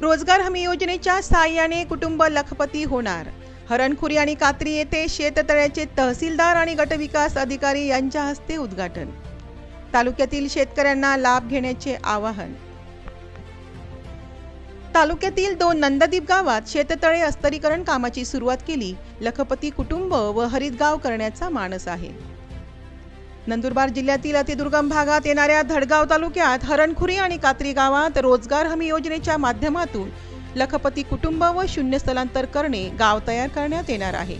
रोजगार हमी योजनेच्या साहाय्याने कुटुंब लखपती होणार. हरणखुरी आणि कात्री येथे शेततळ्याचे तहसीलदार आणि गटविकास अधिकारी यांच्या हस्ते उद्घाटन. तालुक्यातील शेतकऱ्यांना लाभ घेण्याचे आवाहन. तालुक्यातील दोन नंददीप गावात शेततळे अस्तरीकरण कामाची सुरुवात केली. लखपती कुटुंब व हरितगाव करण्याचा मानस आहे. नंदुरबार जिल्ह्यातील अतिदुर्गम भागात येणाऱ्या धडगाव तालुक्यात हरणखुरी आणि कात्री गावात रोजगार हमी योजनेच्या माध्यमातून लखपती कुटुंब व शून्य स्थलांतर करणे गाव तयार करण्यात येणार आहे.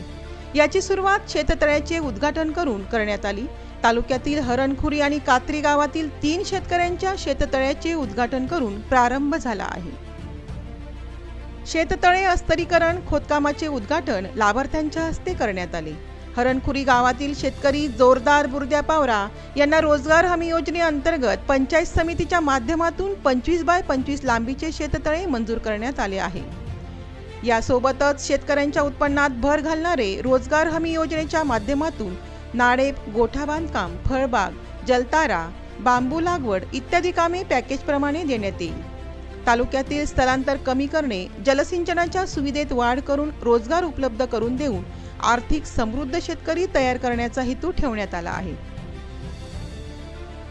याची सुरुवात शेततळ्याचे उद्घाटन करून करण्यात आली. तालुक्यातील हरणखुरी आणि कात्री गावातील तीन शेतकऱ्यांच्या शेततळ्याचे उद्घाटन करून प्रारंभ झाला आहे. शेततळे अस्तरीकरण खोदकामाचे उद्घाटन लाभार्थ्यांच्या हस्ते करण्यात आले. हरणखुरी गावातील शेतकरी जोरदार बुरद्या पावरा यांना रोजगार हमी योजनेअंतर्गत पंचायत समितीच्या माध्यमातून पंचवीस बाय पंचवीस लांबीचे शेततळे मंजूर करण्यात आले आहे. यासोबतच शेतकऱ्यांच्या उत्पन्नात भर घालणारे रोजगार हमी योजनेच्या माध्यमातून नाडेप गोठा बांधकाम फळबाग जलतारा बांबू लागवड इत्यादी कामे पॅकेजप्रमाणे देण्यात येईल. तालुक्यातील स्थलांतर कमी करणे जलसिंचनाच्या सुविधेत वाढ करून रोजगार उपलब्ध करून देऊन आर्थिक समृद्ध शेतकरी तयार करण्याचा हेतू ठेवण्यात आला आहे.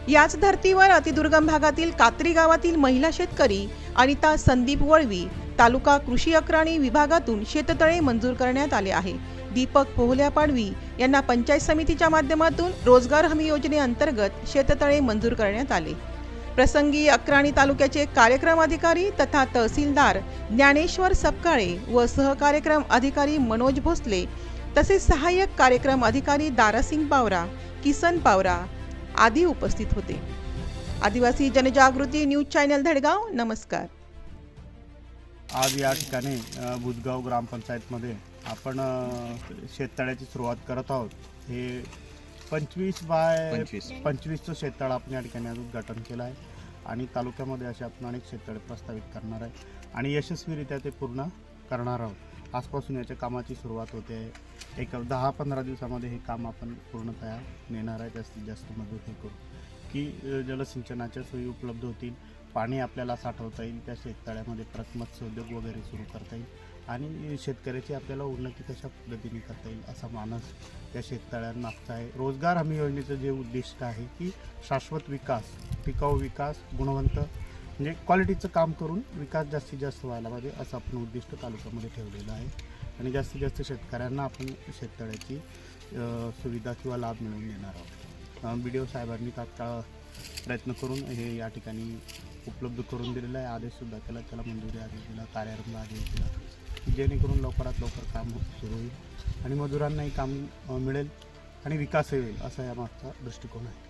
याच धर्तीवर अतिदुर्गम भागातील कात्री गावातील महिला शेतकरी अनिता संदीप वळवी तालुका कृषी अक्राणी विभागातून शेततळे मंजूर करण्यात आले आहे. दीपक पोहल्या पाडवी यांना पंचायत समितीच्या माध्यमातून रोजगार हमी योजनेअंतर्गत शेततळे मंजूर करण्यात आले. प्रसंगी अक्राणी तालुक्याचे कार्यक्रम अधिकारी तथा तहसीलदार ज्ञानेश्वर सपकाळे व सहकार्यक्रम अधिकारी मनोज भोसले तसेच सहाय्यक कार्यक्रम अधिकारी दारासिंग पावरा किसन पावरा आदी उपस्थित होते. आदिवासी जनजागृती न्यूज चॅनल धडगाव नमस्कार. आज या ठिकाणी बुधगाव ग्रामपंचायतमध्ये आपण शेततळ्याची सुरुवात करत आहोत. हे पंचवीस बाय पंचवीस. पंचवीसचं शेततळ आपण या ठिकाणी आज उद्घाटन केलं आहे आणि तालुक्यामध्ये असे आपण अनेक शेततळे प्रस्तावित करणार आहे आणि यशस्वीरित्या ते पूर्ण करणार आहोत. आजपासून याच्या कामाची सुरुवात होते. आहे एक दहा पंधरा दिवसामध्ये हे काम आपण पूर्णतः नेणार आहे. जास्तीत जास्त मदत हे करू. की जलसिंचनाच्या सोयी उपलब्ध होतील. पाणी आपल्याला साठवता येईल. त्या शेततळ्यामध्ये परत मत्स्योद्योग वगैरे सुरू करता येईल. आणि शेतकऱ्याची आपल्याला उन्नती कशा पद्धतीने करता येईल असा मानस त्या शेततळ्यांमागचा आहे. रोजगार हमी योजनेचं जे उद्दिष्ट आहे की शाश्वत विकास टिकाऊ विकास गुणवंत म्हणजे क्वालिटीचं काम करून विकास जास्तीत जास्त व्हायला पाहिजे असं आपण उद्दिष्ट तालुक्यामध्ये ठेवलेलं आहे. आणि जास्तीत जास्त शेतकऱ्यांना आपण शेततळ्याची सुविधा किंवा लाभ मिळवून देणार आहोत. बी डी ओ साहेबांनी तात्काळ प्रयत्न करून हे या ठिकाणी उपलब्ध करून दिलेलं आहे. आदेशसुद्धा केला. त्याला मंजुरी आदेश दिला कार्यारंभ आदेश दिला जेणेकरून लवकरात लवकर काम सुरू होईल आणि मजुरांनाही काम मिळेल आणि विकासही होईल असा या मागचा दृष्टिकोन आहे.